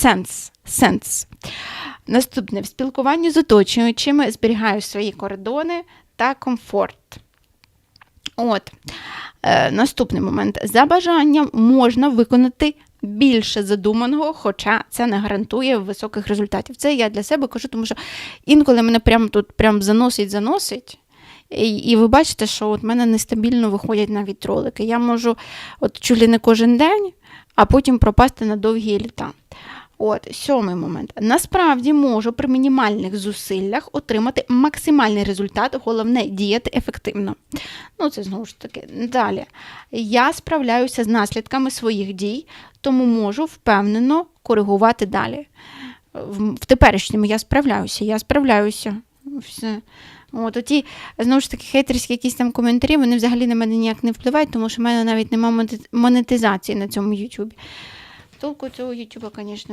сенс. сенс. Наступне в спілкуванні з оточуючими зберігаю свої кордони та комфорт. От. Е, наступний момент. За бажанням можна виконати більше задуманого, хоча це не гарантує високих результатів. Це я для себе кажу, тому що інколи мене прямо тут прям заносить, заносить. І, і ви бачите, що от мене нестабільно виходять навіть ролики. Я можу от чулі не кожен день, а потім пропасти на довгі літа. От, сьомий момент. Насправді можу при мінімальних зусиллях отримати максимальний результат, головне діяти ефективно. Ну, це знову ж таки. Далі. Я справляюся з наслідками своїх дій, тому можу впевнено коригувати далі. В, теперішньому я справляюся, я справляюся. Все. От, оті, знову ж таки, хейтерські якісь там коментарі, вони взагалі на мене ніяк не впливають, тому що в мене навіть немає монетизації на цьому Ютубі. Толку цього Ютуба, звісно,